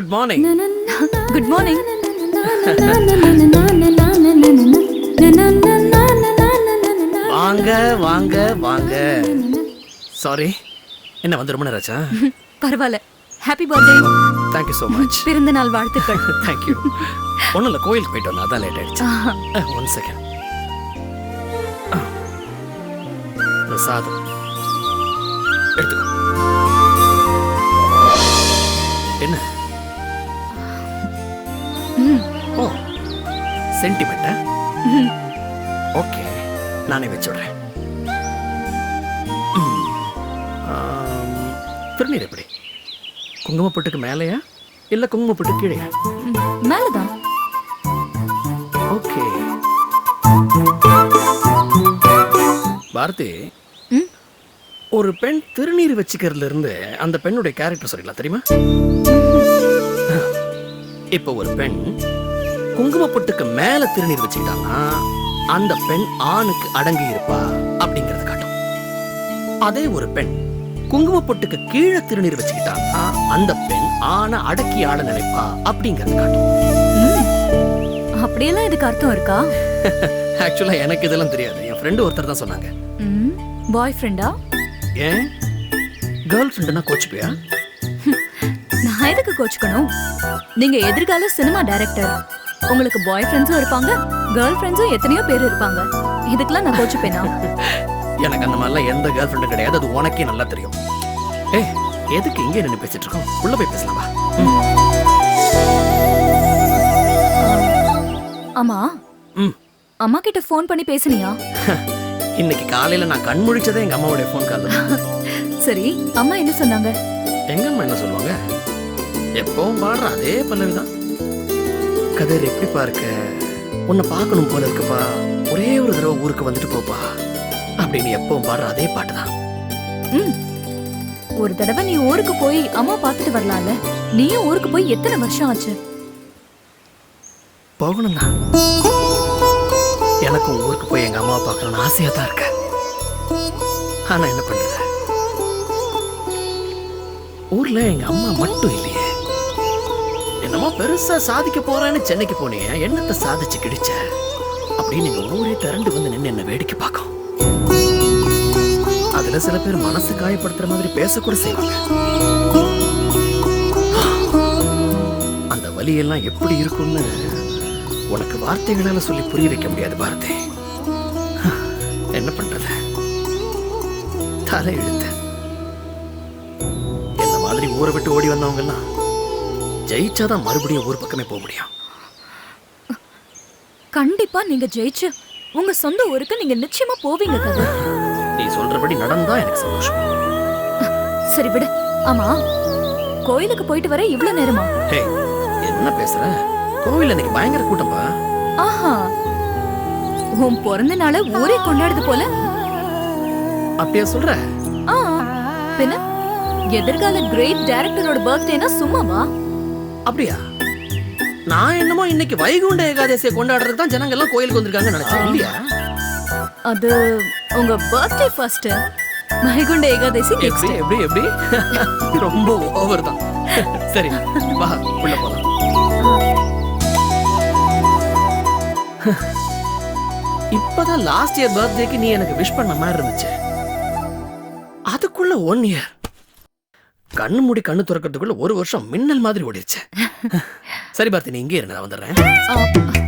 Good morning வாங்க வாங்க வாங்க. சாரி என்ன வந்து ரொம்ப நேரம் ஆச்சா? பரவாயில்ல. Happy birthday thank you so much பிறந்த நாள் வாழ்த்துக்கள். தேங்க்யூ ஒன்றும் இல்லை கோயிலுக்கு போயிட்டு வந்தேன். அதான் லேட் ஆயிடுச்சு. ஒன் செகண்ட் பிரசாதம். எடுத்துக்கோ. என்ன. ஓ சென்டிமெண்ட்டா. ஓகே நானே வச்சுடுறேன் திருநீர் எப்படி குங்குமப்பட்டுக்கு மேலேயா இல்லை குங்குமப்பட்டு கீழேயா. மேலதான் ஓகே பாரதி. ஒரு பெண் திருநீர் வச்சுக்கிறதுல இருந்து அந்த பெண்ணுடைய கேரக்டர் சொல்லிடலாம் தெரியுமா இப்போ ஒரு பெண் குங்குமப்பட்டுக்கு மேல திருநீர் வச்சுக்கிட்டான்னா அந்த பெண் ஆணுக்கு அடங்கி இருப்பா அப்படிங்கறத காட்டும். அதே ஒரு பெண் குங்குமப்பட்டுக்கு கீழே திருநீர் வச்சுக்கிட்டான்னா அந்த பெண் ஆணை அடக்கி ஆட நினைப்பா அப்படிங்கறத காட்டும். அப்படியெல்லாம் இதுக்கு அர்த்தம் இருக்கா? ஆக்சுவலா எனக்கு இதெல்லாம் தெரியாது. என் ஃப்ரெண்டு ஒருத்தர் தான் சொன்னாங்க. பாய் ஃப்ரெண்டா ஏன்? கேர்ள் ஃப்ரெண்டுனா கோச்சுப்பியா? நான் எதுக்கு கோச்சுக்கணும்? நீங்க எதிர்கால சினிமா டைரக்டர் உங்களுக்கு பாய் ஃப்ரெண்ட்ஸும் இருப்பாங்க கேர்ள் ஃப்ரெண்ட்ஸும் எத்தனையோ பேர் இருப்பாங்க. இதுக்கெல்லாம் நான் கோச்சுப்பேனா? எனக்கு அந்த மாதிரிலாம் எந்த கேர்ள் ஃப்ரெண்டும் கிடையாது அது உனக்கே நல்லா தெரியும். ஏய் எதுக்கு இங்கே நின்று பேசிட்டு இருக்கோம் உள்ள போய் பேசலாமா ஆமா. ம். அம்மா கிட்ட ஃபோன் பண்ணி பேசுனியா? இன்னைக்கு காலையில நான் கண் முழிச்சதே எங்க அம்மாவுடைய ஃபோன் கால் சரி அம்மா என்ன சொன்னாங்க? எங்க அம்மா என்ன சொல்லுவாங்க? எப்பவும் பாடுற அதே பல்லவிதான் கதிர் எப்படிப்பா இருக்க? உன்னை பார்க்கணும் போல இருக்குப்பா. ஒரே ஒரு தடவை ஊருக்கு வந்துட்டு போப்பா. அப்படின்னு எப்பவும் பாடுற அதே பாட்டு தான். ம். ஒரு தடவை நீ ஊருக்கு போய் அம்மா பார்த்துட்டு வரலாம்ல. நீயும் ஊருக்கு போய் எத்தனை வருஷம் ஆச்சு? போகணும் தான். எனக்கும் ஊருக்கு போய் எங்க அம்மாவை பார்க்கணும்னு ஆசையா தான் இருக்க. ஆனா என்ன பண்றது? ஊர்ல எங்க அம்மா மட்டும் இல்லையே. பெருசா சாதிக்க போறேன்னு சென்னைக்கு போனீங்க என்னத்தை சாதிச்சு கிடைச்ச அப்படின்னு எங்க ஊரே திரண்டு வந்து நின்று என்ன வேடிக்கை பார்க்கும். அதுல சில பேர் மனசு காயப்படுத்துற மாதிரி பேசக்கூட செய்வாங்க. அந்த வலியெல்லாம் எப்படி இருக்கும்னு உனக்கு வார்த்தைகளால சொல்லி புரிய வைக்க முடியாது பாரதி. என்ன பண்றது? தலை எழுத்து என்ன மாதிரி ஊரை விட்டு ஓடி வந்தவங்கன்னா ஜெயிச்சாதான் மறுபடியும் ஊர் பக்கமே போக முடியும். கண்டிப்பா நீங்க ஜெயிச்சு உங்க சொந்த ஊருக்கு நீங்க நிச்சயமா போவீங்க கதை. நீ சொல்றபடி நடந்தா எனக்கு சந்தோஷம். சரி விடு. ஆமா கோயிலுக்கு போயிட்டு வர இவ்ளோ நேரமா? ஹே என்ன பேசுற? இன்னைக்கு பயங்கர கூட்டம்பா ஆஹா. உன் பிறந்த நாள ஊரே கொண்டாடுது போல. அப்படியா சொல்ற? ஆ பின்ன எதிர்கால கிரேட் டைரக்டரோட பர்த்டேனா சும்மாவா? அப்படியா? நான் என்னமோ இன்னைக்கு வைகுண்ட ஏகாதசியை கொண்டாடுறதுக்கு தான் ஜனங்க எல்லாம் கோயிலுக்கு வந்திருக்காங்கன்னு நினைச்சேன். இல்லையா? அது உங்க பர்த்டே ஃபர்ஸ்ட் வைகுண்ட ஏகாதசி எப்படி எப்படி எப்படி? ரொம்ப ஓவர் தான். சரி வா உள்ள போலாம். இப்பதான் லாஸ்ட் இயர் பர்த்டேக்கு நீ எனக்கு விஷ் பண்ண மாதிரி இருந்துச்சு. அதுக்குள்ள ஒன் இயர் கண்ணு மூடி கண்ணு திறக்கிறதுக்குள்ள ஒரு வருஷம் மின்னல் மாதிரி ஓடிடுச்சு சரி பார்த்தி நீ இங்கே இரு நான் வந்துடுறேன்.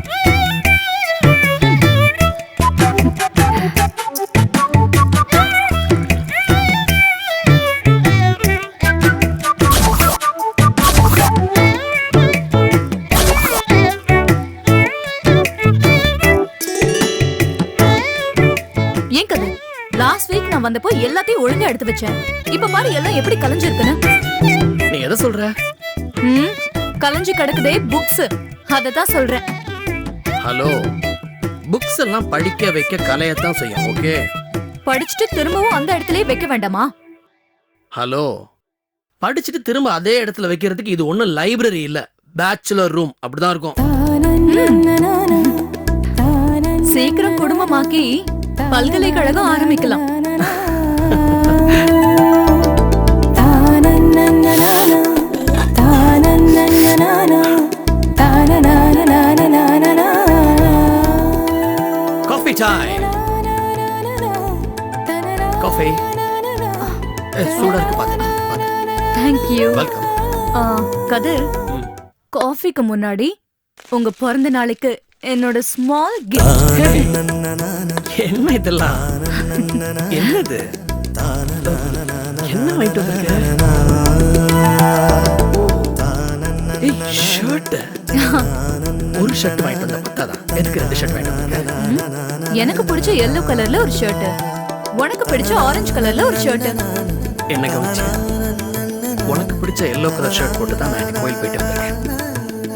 நான் வந்தப்போ எல்லாத்தையும் ஒழுங்கா எடுத்து வச்சேன். இப்ப பாரு எல்லாம் எப்படி கலைஞ்சிருக்குன்னு. நீ எதை சொல்ற? ம் கலைஞ்சு கிடக்குதே புக்ஸ் அத தான் சொல்றேன். ஹலோ புக்ஸ் எல்லாம் படிக்க வைக்க கலையத்தான் செய்யும் ஓகே படிச்சுட்டு திரும்பவும் அந்த இடத்துலயே வைக்க வேண்டாமா? ஹலோ படிச்சுட்டு திரும்ப அதே இடத்துல வைக்கிறதுக்கு இது ஒண்ணும் லைப்ரரி இல்ல. பேச்சுலர் ரூம் அப்படிதான் இருக்கும். சீக்கிரம் குடும்பமாக்கி பல்கலைக்கழகம் ஆரம்பிக்கலாம். Coffee time. Coffee. Eh, சூடா இருக்கு பாத்து. தேங்க்யூ வெல்கம் கதிர் காஃபிக்கு முன்னாடி உங்க பிறந்த நாளைக்கு என்னோட ஸ்மால் கிஃப்ட் என்ன இதெல்லாம் என்னது என்ன வாங்கிட்டு வந்திருக்க? ஷர்ட் ஒரு ஷர்ட் வாங்கிட்டு வந்த பத்தாதா? எதுக்கு ரெண்டு ஷர்ட் வாங்கிட்டு வந்திருக்க? எனக்கு பிடிச்ச எல்லோ கலர்ல ஒரு ஷர்ட் உனக்கு பிடிச்ச ஆரஞ்சு கலர்ல ஒரு ஷர்ட் என்ன கவனிச்சு? உனக்கு பிடிச்ச எல்லோ கலர் ஷர்ட் போட்டு தான் நான் கோயில் போயிட்டு வந்திருக்கேன்.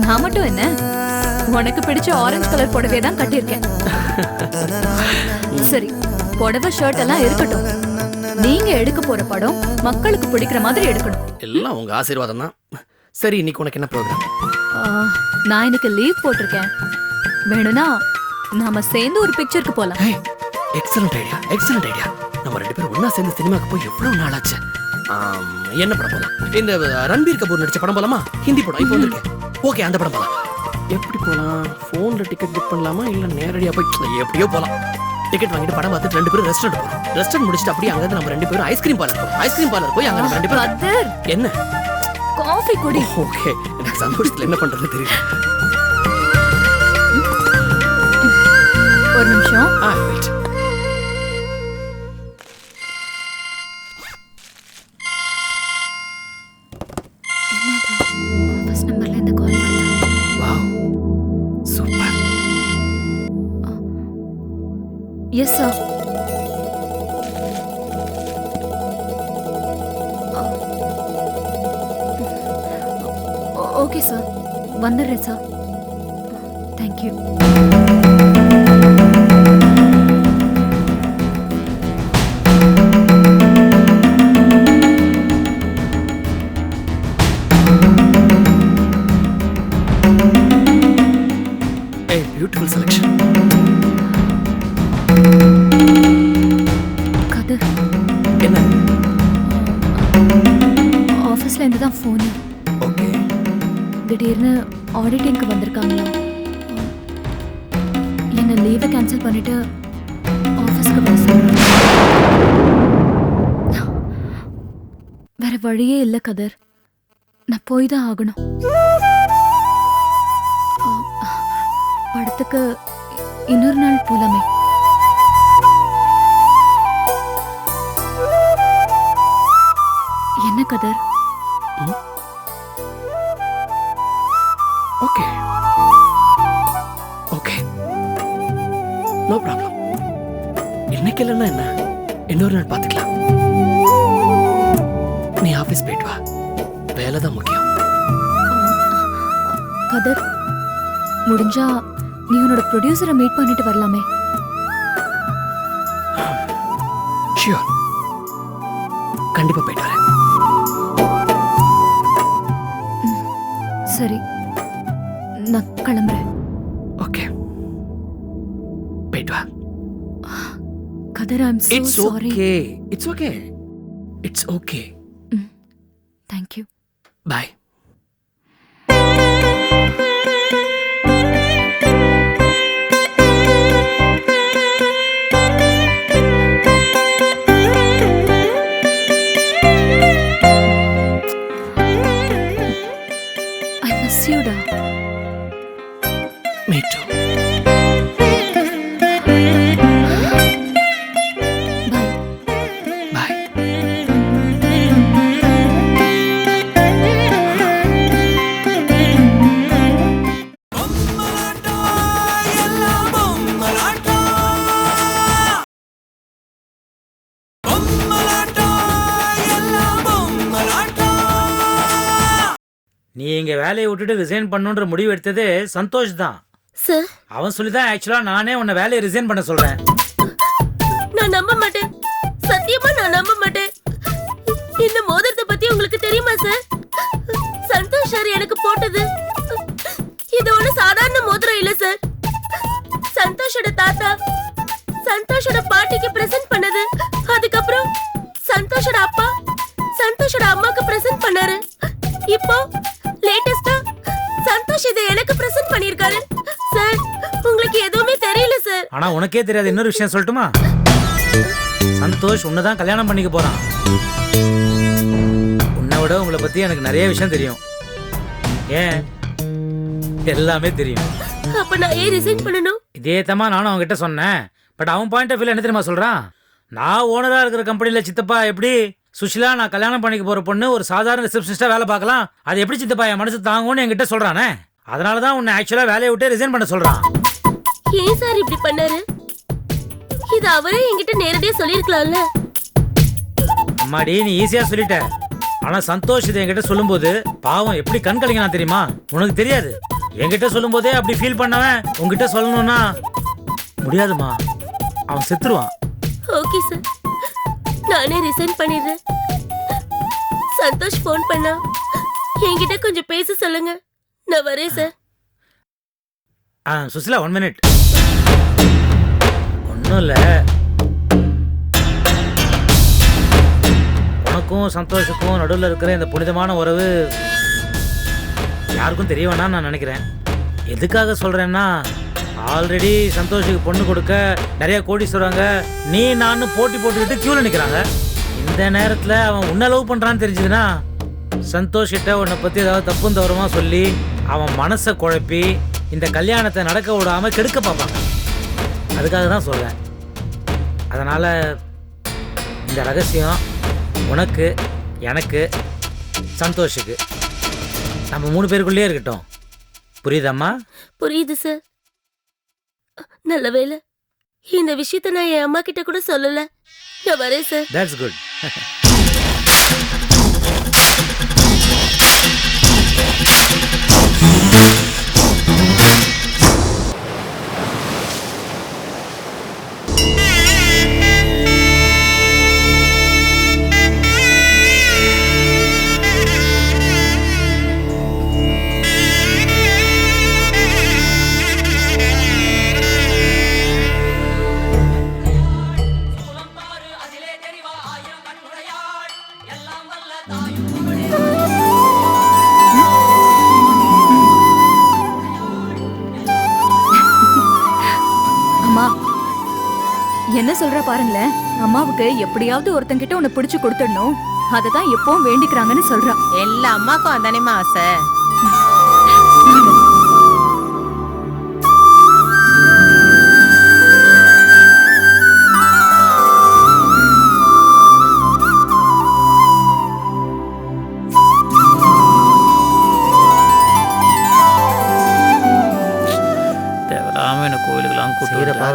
நான் மட்டும் என்ன? உனக்கு பிடிச்ச ஆரஞ்சு கலர் புடவை தான் கட்டியிருக்கேன். சரி புடவை ஷர்ட் எல்லாம் இருக்கட்டும். நீங்க எடுக்க போற படம் மக்களுக்கு பிடிக்கிற மாதிரி எடுக்கணும். எல்லாம் உங்க ஆசீர்வாதம் தான். சரி இன்னைக்கு உனக்கு என்ன ப்ரோக்ராம் ஆ, நான் இன்னைக்கு லீவ் போட்டிருக்கேன். வேணும்னா நாம சேர்ந்து ஒரு பிக்சருக்கு போலாம். எக்ஸலண்ட் ஐடியா எக்ஸலண்ட் ஐடியா நம்ம ரெண்டு பேரும் ஒண்ணா சேர்ந்து சினிமாக்கு போய் எவ்வளவு நாள் ஆச்சு? ஆம், என்ன படம் போலாம்? இந்த ரன்பீர் கபூர் நடிச்ச படம் போலாமா? ஹிந்தி படம் இப்போ வந்திருக்கேன் ஓகே அந்த படம் போலாம். எப்படி போலாம்? ஃபோன்ல டிக்கெட் புக் பண்ணலாமா? இல்ல நேரடியா போய் எப்படியோ போலாம். டிக்கெட் வாங்கிட்டு படம் பார்த்துட்டு ரெண்டு பேரும் ரெஸ்டாரண்ட் போறோம். ரெஸ்டாரண்ட் முடிச்சிட்டு அப்படியே அங்க நம்ம ரெண்டு பேரும் ஐஸ்கிரீம் பார்லர் போறோம். ஐஸ்கிரீம் பார்லர் போய் அங்க நம்ம ரெண்டு பேரும் என்ன? காஃபி குடி. ஓகே எனக்கு சந்தோஷத்துல என்ன பண்றதுன்னு தெரியல. ஒரு நிமிஷம். ஆ வெயிட் பியூட்டிஃபுல் செலெக்ஷன் கதிர் என்ன? ஆஃபீஸ்ல இருந்து தான் ஃபோனு ஓகே திடீர்னு ஆடிட்டிங்க்கு வந்திருக்காங்களா? என்ன லீவை கேன்சல் பண்ணிட்டு ஆஃபீஸ்க்கு வர வேற வழியே இல்லை கதர். நான் போய் தான் ஆகணும். படத்துக்கு இன்னொரு நாள் போலாமே. என்ன Kathir? Okay. Okay. No problem. இன்னைக்கு இல்லைன்னா என்ன? இன்னொரு நாள் பார்த்துக்கலாம். நீ ஆஃபீஸ் போயிட்டு வா. வேலை தான் முக்கியம். கதர் முடிஞ்சா நீ உன்னோட ப்ரொடியூசரை மீட் பண்ணிட்டு வரலாமே. ஷியோர் கண்டிப்பா போயிட்டு வரேன். சரி. நான் கிளம்புறேன். ஓகே. போயிட்டு வா. Kathir I'm so it's sorry okay it's okay it's okay thank you bye I நீ இங்க வேலையை விட்டுட்டு ரிசைன் பண்ணுன்ற முடிவு எடுத்தது சந்தோஷ் தான். சார் அவன் சொல்லி தான் ஆக்சுவலா நானே உன்னை வேலையை ரிசைன் பண்ண சொல்றேன். நான் நம்ப மாட்டேன். சத்தியமா நான் நம்ப மாட்டேன். இந்த மோதிரத்தை பத்தி உங்களுக்கு தெரியுமா சார் சந்தோஷ் சார் எனக்கு போட்டது. இது ஒண்ணு சாதாரண மோதிரம் இல்ல சார் சந்தோஷோட தாத்தா சந்தோஷோட பாட்டிக்கு பிரசன்ட் பண்ணது. அதுக்கப்புறம் சந்தோஷோட அப்பா சந்தோஷோட அம்மாக்கு பிரசன்ட் பண்ணாரு. இப்போ ஆனா உனக்கே தெரியாத இன்னொரு விஷயம் சொல்லட்டுமா? சந்தோஷ் உன்னை தான் கல்யாணம் பண்ணிக்க போறான். உன்னை விட உங்களை பத்தி எனக்கு நிறைய விஷயம் தெரியும். ஏன்? எல்லாமே தெரியும். அப்ப நான் ஏன் ரிசைன் பண்ணணும்? இதே தம்மா நானும் அவன்கிட்ட சொன்னேன். பட் அவன் பாயிண்ட் ஆஃப் வியூல என்ன தெரியுமா சொல்றான்? நான் ஓனரா இருக்கிற கம்பெனில சித்தப்பா எப்படி? சுஷிலா நான் கல்யாணம் பண்ணிக்க போற பொண்ணு ஒரு சாதாரண ரிசப்ஷனிஸ்டா வேலை பார்க்கலாம். அது எப்படி சித்தப்பா என் மனசு தாங்கும்னு என்கிட்ட சொல்றானே. அதனால தான் உன்னை ஆக்சுவலா வேலையை விட்டு ரிசைன் பண்ண சொல்றான். ஏன் சார் இப்படி பண்ணாரு? இது அவரே என்கிட்ட நேரடியா சொல்லிருக்கலாம்ல அம்மாடி நீ ஈஸியா சொல்லிட்ட. ஆனா சந்தோஷ் இதை என்கிட்ட சொல்லும்போது பாவம் எப்படி கண் கலங்கினா தெரியுமா? உனக்கு தெரியாது. என்கிட்ட சொல்லும்போதே அப்படி ஃபீல் பண்ணவன் உன்கிட்ட சொல்லணும்னா முடியாதுமா அவன் செத்துருவான். Okay sir. நானே ரிசைன் பண்ணிடுறேன். சந்தோஷ் ஃபோன் பண்ணா. என்கிட்ட கொஞ்சம் பேச சொல்லுங்க. நான் வரேன் சார். ஆ சுசிலா ஒன் மினிட் ஒன்றும் இல்லை உனக்கும் சந்தோஷத்துக்கும் நடுவில் இருக்கிற இந்த புனிதமான உறவு யாருக்கும் தெரிய வேணாம்னு நான் நினைக்கிறேன். எதுக்காக சொல்கிறேன்னா ஆல்ரெடி சந்தோஷுக்கு பொண்ணு கொடுக்க நிறைய கோடீஸ்வரங்க நீ நான் போட்டி போட்டுக்கிட்டு க்யூவில் நிற்கிறாங்க இந்த நேரத்தில் அவன் உன்னை லவ் பண்ணுறான்னு தெரிஞ்சதுன்னா சந்தோஷ் கிட்ட உன்னை பற்றி ஏதாவது தப்பு தவறமாக சொல்லி அவன் மனசை குழப்பி இந்த கல்யாணத்தை நடக்க விடாமல் கெடுக்க பார்ப்பாங்க. அதுக்காக தான் சொல்கிறேன் அதனால் இந்த ரகசியம் உனக்கு எனக்கு சந்தோஷுக்கு. நம்ம மூணு பேருக்குள்ளேயே இருக்கட்டும். புரியுதாம்மா? புரியுது சார் நல்ல வேளை இந்த விஷயத்த நான் என் அம்மா கிட்ட கூட சொல்லல. நான் வரேன் சார் தட்ஸ் குட் அம்மாவுக்கு எப்படியாவது ஒருத்தங்கிட்ட உன்னை பிடிச்சு கொடுத்துடணும். அதை தான் எப்பவும் வேண்டிக்கிறாங்கன்னு சொல்றான் எல்லா அம்மாக்கும் அதானேமா ஆசை?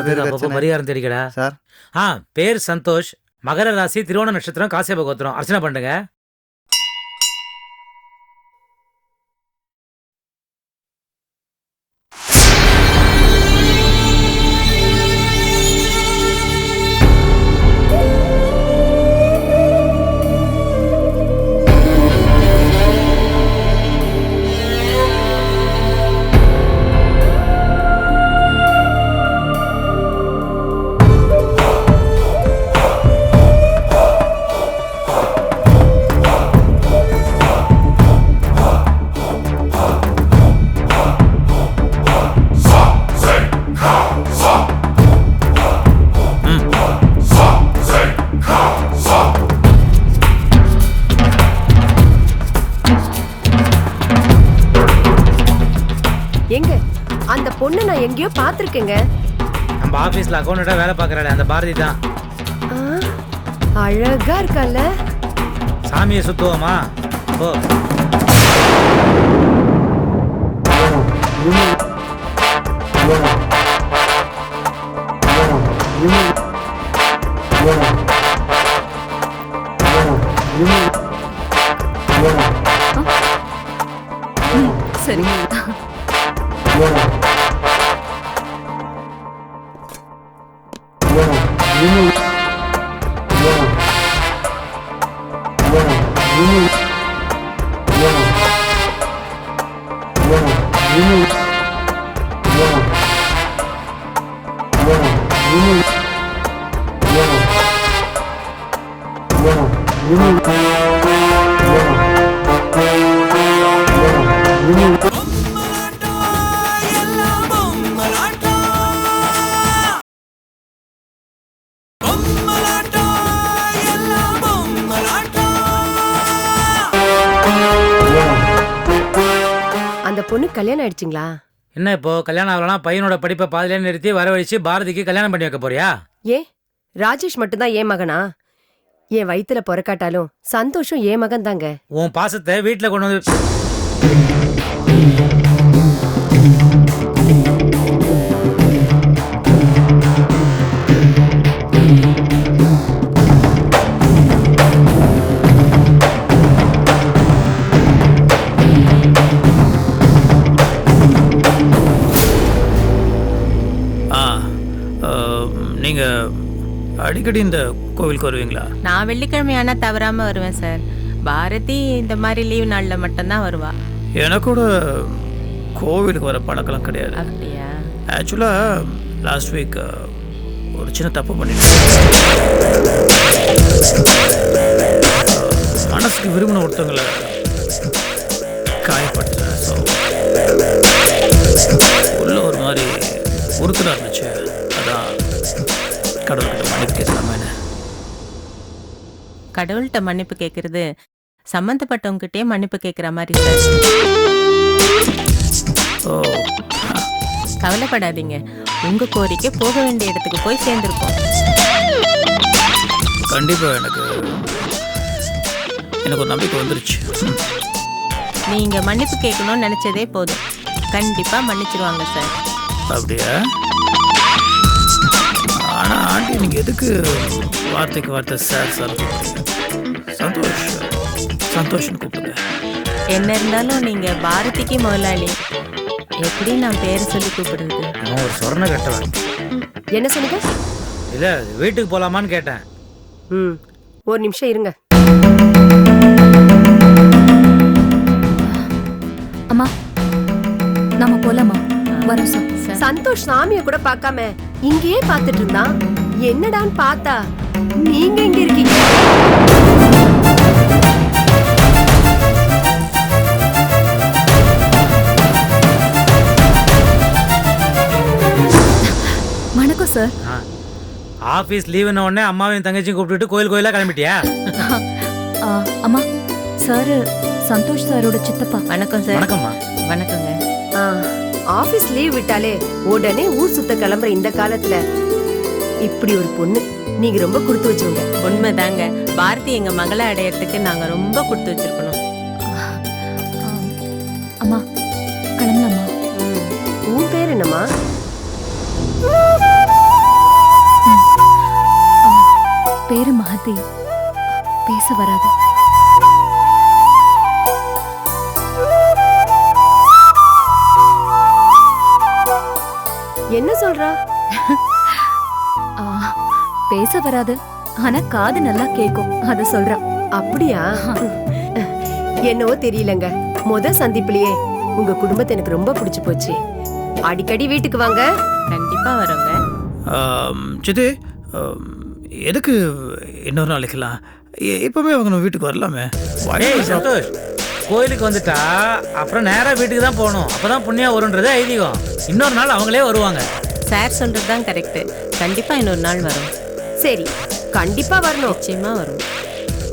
அப்பப்போ பிரச்சனை. பரிகாரம் தெரிவிக்கடா சார். ஆ பேர் சந்தோஷ். மகர ராசி திருவோண நட்சத்திரம் காசியப கோத்திரம் அர்ச்சனை பண்ணுங்க. அந்த பொண்ணு நான் எங்கேயோ பாத்திருக்கேங்க நம்ம ஆபீஸ்ல அக்கௌண்டா வேலை பார்க்கறாளே அந்த பாரதி தான். அழகா இருக்கல்ல சாமியை சுத்துவோமா? ஓ சரி ஆயிடுச்சுங்களா என்ன இப்போ கல்யாணம் ஆகலனா பையனோட படிப்பை பாதியிலே நிறுத்தி வரவழைச்சு பாரதிக்கு கல்யாணம் பண்ணி வைக்க போறியா? ஏ ராஜேஷ் மட்டும்தான் ஏன் மகனா? என் வயித்துல பிறக்காட்டாலும் சந்தோஷம் ஏன் மகன் தாங்க உன் பாசத்தை வீட்டில் கொண்டு வந்து அடிக்கடி இந்த கோவிலுக்கு வருவீங்களா? நான் வெள்ளிக்கிழமையானா தவறாம வருவேன் சார். பாரதி இந்த மாதிரி லீவ் நாள்ல மட்டும்தான் வருவா. எனக்கூட கோவிலுக்கு வர பழக்கம் கிடையாது. அப்படியா? ஆக்சுவலாக லாஸ்ட் வீக் ஒரு சின்ன தப்பு பண்ணிட்டேன். மனசுக்கு விரும்பின ஒருத்தவங்களை காயப்பட்டேன் ஸோ உள்ள ஒரு மாதிரி உறுத்தலாக இருந்துச்சு. அதான் கடவுள்கிட்ட மன்னிப்பு கேட்கலாமேன்னு கடவுள்கிட்ட மன்னிப்பு கேட்கறது சம்மந்தப்பட்டவங்ககிட்டயே மன்னிப்பு கேட்குற மாதிரி சார். ஓ. கவலைப்படாதீங்க. உங்க கோரிக்கை போக வேண்டிய இடத்துக்கு போய் சேர்ந்திருக்கோம். கண்டிப்பாக எனக்கு எனக்கு ஒரு நம்பிக்கை வந்துருச்சு. ம். நீங்க மன்னிப்பு கேட்கணும்னு நினைச்சதே போதும். கண்டிப்பா மன்னிச்சிருவாங்க சார். அப்படியா? ஆண்டி நீங்கள் எதுக்கு வார்த்தைக்கு வார்த்தை சார் சார் சந்தோஷ் சந்தோஷ்னு கூப்பிடுங்க. என்ன இருந்தாலும் நீங்க பாரதிக்கு முதலாளி. எப்படி நான் பேரை சொல்லி கூப்பிடுறது? அவன் ஒரு சொர்ண கட்டவன். என்ன சொன்னீங்க இல்லை வீட்டுக்கு போகலாமான்னு கேட்டேன். ம் ஒரு நிமிஷம் இருங்க. அம்மா நாம போலாமா? வரோம் சார். சந்தோஷ் சாமிய கூட பார்க்காம இங்கேயே பார்த்துட்டு இருந்தான். என்னடான்னு பார்த்தா நீங்க எங்க இருக்கீங்க? வணக்கம் சார் ஆ ஆஃபீஸ் லீவுன உடனே அம்மாவையும் தங்கச்சியும் கூப்பிட்டுட்டு கோயில் கோயிலாக கிளம்பிட்டியா? ஆ, அம்மா சார் சந்தோஷ் சாரோட சித்தப்பா. வணக்கம் சார் வணக்கம்மா. வணக்கங்க. ஆ, ஆபீஸ் லீவ் விட்டாலே உடனே ஊர் சுத்த கிளம்புற இந்த காலத்துல. இப்படி ஒரு பொண்ணு நீங்க ரொம்ப கொடுத்து வச்சவங்க உண்மைதாங்க. பாரதி எங்க மகளை அடையறதுக்கு நாங்க ரொம்ப கொடுத்து வச்சிருக்கணும். அம்மா கிளம்பலாமா. உன் பேர் என்னம்மா? பேரு மகதி. பேச வராது. என்ன சொல்றா? ஆ, பேச வராது. ஆனா காது நல்லா கேக்கும். அத சொல்றேன் அப்படியா? என்னவோ தெரியலங்க. முத சந்திப்புலயே உங்க குடும்பத்தை எனக்கு ரொம்ப பிடிச்சு போச்சு. அடிக்கடி வீட்டுக்கு வாங்க. கண்டிப்பா வரோங்க. ஆம், எதுக்கு இன்னொரு நாளைக்கலாம் இப்போவே அவங்க நம்ம வீட்டுக்கு வரலாமே? சந்தோஷ். கோயிலுக்கு வந்துட்டா அப்புறம் நேராக வீட்டுக்கு தான் போகணும். அப்பதான் புண்ணியம் வரும்ன்றது ஐதீகம். இன்னொரு நாள் அவங்களே வருவாங்க. சார் சொல்றது தான் கரெக்ட். கண்டிப்பா இன்னொரு நாள் வரும். சரி கண்டிப்பா வரணும். நிச்சயமா வரும்.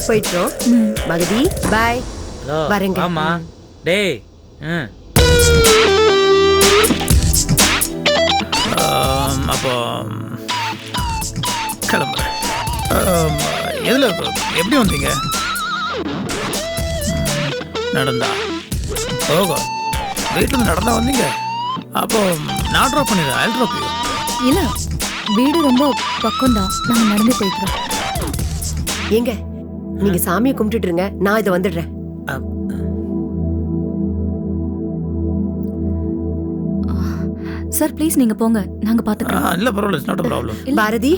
போயிட்டோம் ம். மகதி பாய் ஹலோ வரேங்க. ஆமா டேய் ம் ஆம், அப்போ கிளம்புறேன். ஆம், எதுல எப்படி வந்தீங்க? ம், நடந்தா. ஓகோ வீட்டில் நடந்தா வந்தீங்க. அப்போ நான் ட்ராப் பண்ணிடுறேன் ஐல் ட்ராப் யூ இல்ல வீடு ரொம்ப பக்கம்தான். நாங்க நடந்து போய்க்கிறோம். ஏங்க நீங்க சாமியை கும்பிட்டுட்டு இருங்க நான் இதை வந்துடுறேன். சார் ப்ளீஸ் நீங்க போங்க. நாங்க பாத்துக்கிறோம். இல்லை பரவாயில்ல இட்ஸ் நாட் ப்ராப்ளம் பாரதி